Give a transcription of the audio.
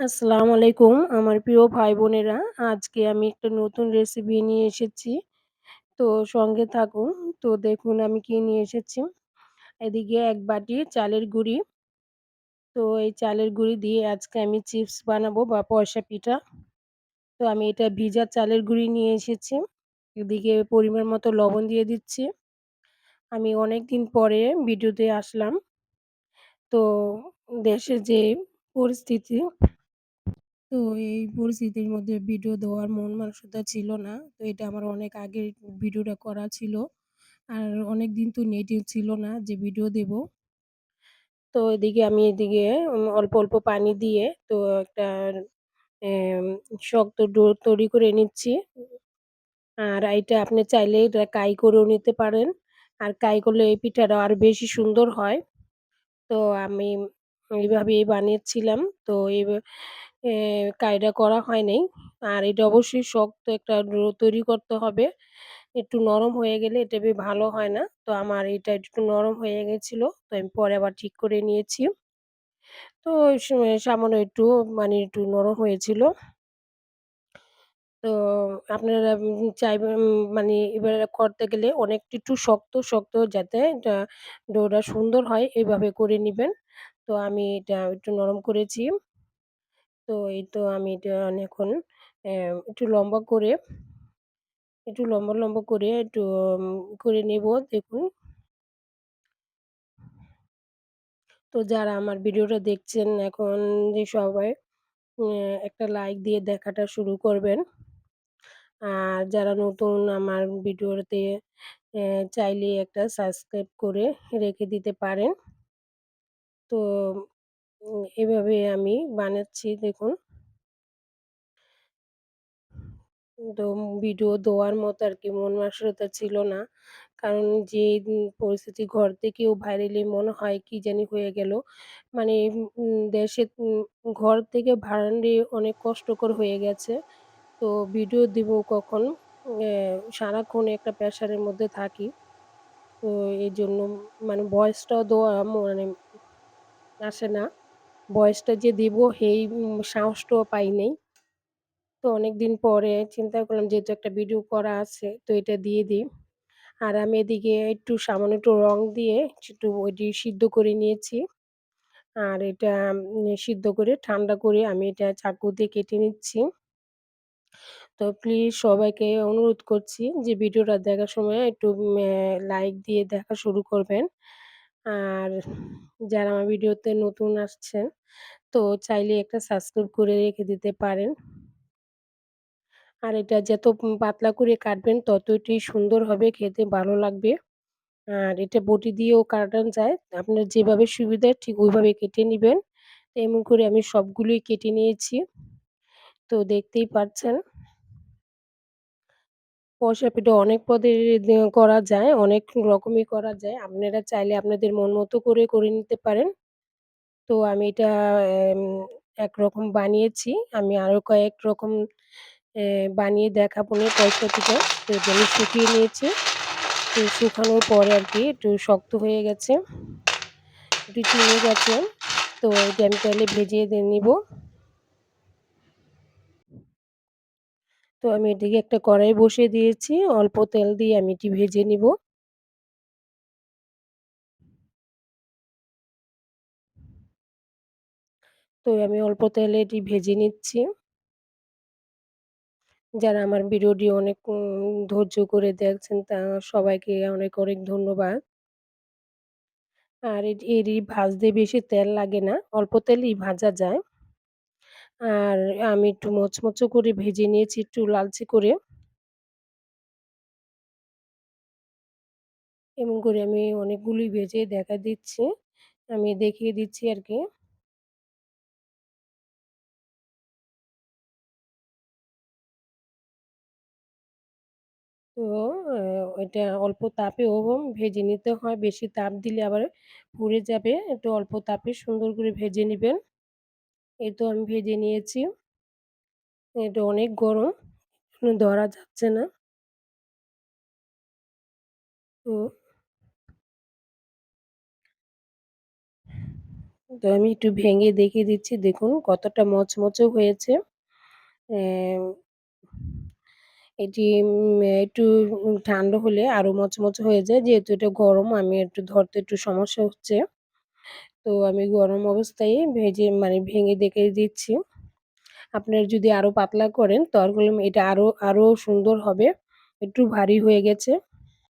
আসসালামু আলাইকুম আমার প্রিয় ভাই-বোনেরা। আজকে আমি একটা নতুন রেসিপি নিয়ে এসেছি। তো সঙ্গে থাকুন। তো দেখুন আমি কি নিয়ে এসেছি। এদিকে এক বাটি চালের গুঁড়ি। তো এই চালের গুঁড়ি দিয়ে আজকে আমি চিপস বানাবো বা পয়সা পিঠা। তো আমি এটা ভিজা চালের গুঁড়ি নিয়ে এসেছি। এদিকে পরিমাণ মতো লবণ দিয়ে দিচ্ছি। আমি অনেক দিন পরে ভিডিওতে আসলাম। তো দেশের যে পরিস্থিতি তো এই পরিস্থিতির মধ্যে ভিডিও দেওয়ার মন মানসিকতা ছিল না। তো এটা আমার অনেক আগের ভিডিওটা করা ছিল। আর অনেক দিন তো নেটও ছিল না যে ভিডিও দেব। তো এদিকে আমি এদিকে অল্প, অল্প পানি দিয়ে তো একটা শক্ত ডো তৈরি করে নিচ্ছি। আর এটা আপনি চাইলে এটা কাই করেও নিতে পারেন। আর কাই করলে এই পিঠাটা আরও বেশি সুন্দর হয়। তো আমি এইভাবেই বানিয়েছিলাম। তো এই কায়দা করা হয় নাই। আর এটা অবশ্যই শক্ত একটা ডো তৈরি করতে হবে। একটু নরম হয়ে গেলে এটা বে ভালো হয় না। তো আমার এটা একটু নরম হয়ে গেছিল তো আমি পরে আবার ঠিক করে নিয়েছি। তো সামান্য একটু মানে একটু নরম হয়েছিল। তো আপনারা চাইবেন মানে এবারে করতে গেলে অনেক একটু শক্ত, শক্ত যাতে ডোটা সুন্দর হয় এইভাবে করে নিবেন। তো আমি এটা একটু নরম করেছি। তো এই তো আমি এটা এখন একটু লম্বা করে একটু লম্বা, লম্বা করে একটু করে নেব দেখুন। তো যারা আমার ভিডিওটা দেখছেন এখন যে সবাই একটা লাইক দিয়ে দেখাটা শুরু করবেন। আর যারা নতুন আমার ভিডিওতে চাইলে একটা সাবস্ক্রাইব করে রেখে দিতে পারেন। তো এভাবে আমি বানাচ্ছি, দেখুন। তো ভিডিও দেওয়ার মতো আর কি, মন মানসিকতা ছিল না। কারণ যে পরিস্থিতি ঘর থেকেও বাইরেলে মনে হয় কি জানি হয়ে গেল। মানে দেশে ঘর থেকে বারান্দায় অনেক কষ্টকর হয়ে গেছে। তো ভিডিও দিব কখন? সারাক্ষণ একটা প্রেশারের মধ্যে থাকি। তো এই জন্য মানে ভয়েসটাও দেওয়া মানে আসে না। বয়সটা যে দিব সেই সাহসটাও পাই নাই। তো অনেক দিন পরে চিন্তা করলাম যেহেতু একটা ভিডিও করা আছে, তো এটা দিয়ে দিই। আর আমি এদিকে একটু সামান্য একটু রং দিয়ে একটু ওইটি সিদ্ধ করে নিয়েছি। আর এটা সিদ্ধ করে, ঠান্ডা করে আমি এটা চাকু দিয়ে কেটে নিচ্ছি। তো প্লিজ সবাইকে অনুরোধ করছি যে ভিডিওটা দেখার সময় একটু লাইক দিয়ে দেখা শুরু করবেন। আর যারা আমার ভিডিওতে নতুন আসছেন তো চাইলে একটা সাবস্ক্রাইব করে রেখে দিতে পারেন। আর এটা যত পাতলা করে কাটবেন ততটি সুন্দর হবে, খেতে ভালো লাগবে। আর এটা বটি দিয়েও কাটানো যায়। আপনার যেভাবে সুবিধা ঠিক ওইভাবে কেটে নেবেন এমন করে আমি সবগুলোই কেটে নিয়েছি। তো দেখতেই পাচ্ছেন। পয়সা পিঠা অনেক পদে করা যায়, অনেক রকমই করা যায়। আপনারা চাইলে আপনাদের মন মতো করে, করে নিতে পারেন। তো আমি এটা একরকম বানিয়েছি। আমি আরও কয়েক রকম বানিয়ে দেখাবো না পয়সা পিঠা। তো আমি শুকিয়ে নিয়েছি। তো শুকানোর পরে আর কি একটু শক্ত হয়ে গেছে। একটু চিড়ে গেছে। তো এটা আমি তাহলে ভেজিয়ে নিব। তো আমি এদিকে একটা কড়াই বসিয়ে দিয়েছি। অল্প তেল দিয়ে আমি এটি ভেজে নিব। তো আমি অল্প তেলে এটি ভেজে নিচ্ছি। যারা আমার ভিডিওটি অনেক ধৈর্য করে দেখছেন তা সবাইকে অনেক, অনেক ধন্যবাদ। আর এটি এটি ভাজতে বেশি তেল লাগে না। অল্প তেলেই ভাজা যায়। আর আমি একটু মচমচে করে ভেজে নিয়েছি, একটু লালচে করে। এমন করে আমি অনেকগুলি ভেজে দেখা দিচ্ছি। আমি দেখিয়ে দিচ্ছি আরকি। তো অ্যা ওইটা অল্প তাপেও ভেজে নিতে হয়। বেশি তাপ দিলে আবার পুড়ে যাবে। একটু অল্প তাপে সুন্দর করে ভেজে নিবেন। এই তো আমি ভেজে নিয়েছি। এটা অনেক গরম। ধরা যাচ্ছে না। তো তো আমি একটু ভেঙে দেখিয়ে দিচ্ছি, দেখুন কতটা মচমচে হয়েছে এটি একটু ঠান্ডা হলে আরও মচমচে হয়ে যায়, যেহেতু এটা গরম, আমি একটু ধরতে একটু সমস্যা হচ্ছে তো আমি গরম অবস্থায় ভেজে মানে ভেঙে দেখে দিচ্ছি। আপনারা যদি আরও পাতলা করেন তরগুলো এটা আরও আরও সুন্দর হবে। একটু ভারী হয়ে গেছে।